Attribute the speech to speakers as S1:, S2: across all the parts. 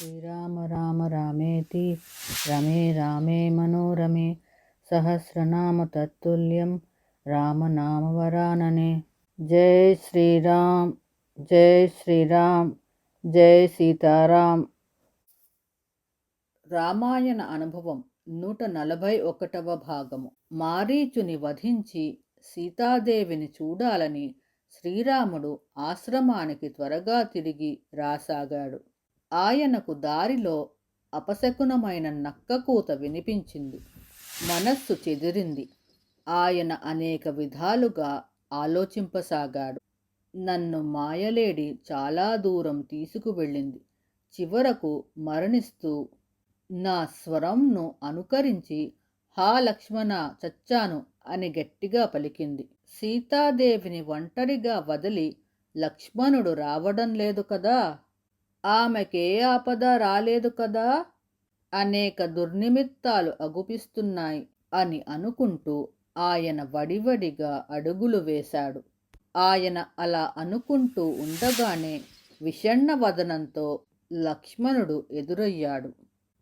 S1: శ్రీరామ రామ రామేతి రమే రామే మనోరమే సహస్రనామ తత్తుల్యం రామనామవరాననే జై శ్రీరామ్ జై శ్రీరామ్ జై సీతారాం రామాయణ అనుభవం నూట నలభై ఒకటవ భాగము. మారీచుని వధించి సీతాదేవిని చూడాలని శ్రీరాముడు ఆశ్రమానికి త్వరగా తిరిగి రాసాగాడు. ఆయనకు దారిలో అపశకునమైన నక్కకూత వినిపించింది. మనస్సు చెదిరింది. ఆయన అనేక విధాలుగా ఆలోచింపసాగాడు. నన్ను మాయలేడి చాలా దూరం తీసుకువెళ్ళింది. చివరకు మరణిస్తూ నా స్వరంను అనుకరించి హా లక్ష్మణ చచ్చాను అని గట్టిగా పలికింది. సీతాదేవిని ఒంటరిగా వదిలి లక్ష్మణుడు రావడం లేదు కదా? ఆమెకే ఆపద రాలేదు కదా? అనేక దుర్నిమిత్తాలు అగుపిస్తున్నాయి అని అనుకుంటూ ఆయన వడివడిగా అడుగులు వేశాడు. ఆయన అలా అనుకుంటూ ఉండగానే విషణ్ణ వదనంతో లక్ష్మణుడు ఎదురయ్యాడు.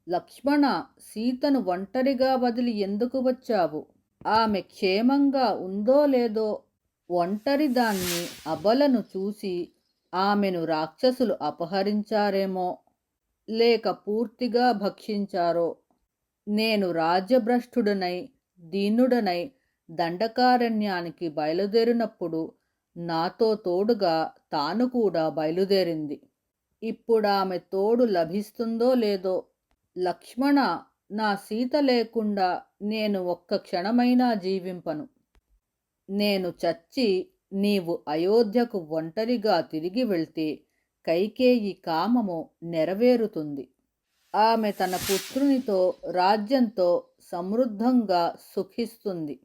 S1: లక్ష్మణ సీతను ఒంటరిగా వదిలి ఎందుకు వచ్చావు? ఆమె క్షేమంగా ఉందో లేదో ఒంటరి దాన్ని అబలను చూసి ఆమెను రాక్షసులు అపహరించారేమో లేక పూర్తిగా భక్షించారో. నేను రాజ్యభ్రష్టుడనై దీనుడనై దండకారణ్యానికి బయలుదేరినప్పుడు నాతో తోడుగా తాను కూడా బయలుదేరింది. ఇప్పుడు ఆమె తోడు లభిస్తుందో లేదో లక్ష్మణ నా సీత లేకుండా నేను ఒక్క క్షణమైనా జీవింపను. నేను చచ్చి నీవు అయోధ్యకు ఒంటరిగా తిరిగి వెళ్తే కైకేయి కామము నెరవేరుతుంది. ఆమె తన పుత్రునితో రాజ్యంతో సమృద్ధంగా సుఖిస్తుంది.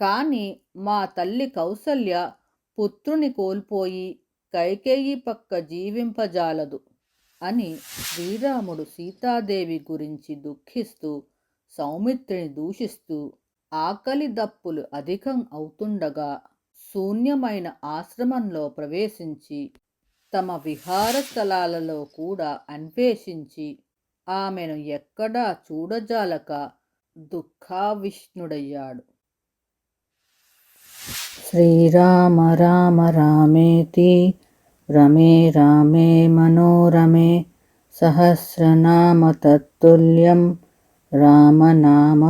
S1: కానీ మా తల్లి కౌసల్య పుత్రుని కోల్పోయి కైకేయి పక్క జీవింపజాలదు అని శ్రీరాముడు సీతాదేవి గురించి దుఃఖిస్తూ సౌమిత్రిని దూషిస్తూ ఆకలి దప్పులు అధికం అవుతుండగా శూన్యమైన ఆశ్రమంలో ప్రవేశించి తమ విహార స్థలాలలో కూడా అన్వేషించి ఆమెను ఎక్కడా చూడజాలక దుఃఖావిష్ణుడయ్యాడు. శ్రీరామ రామ రామేతి రమే రామే మనోరమే సహస్రనామ తత్తుల్యం రామనామవరాననే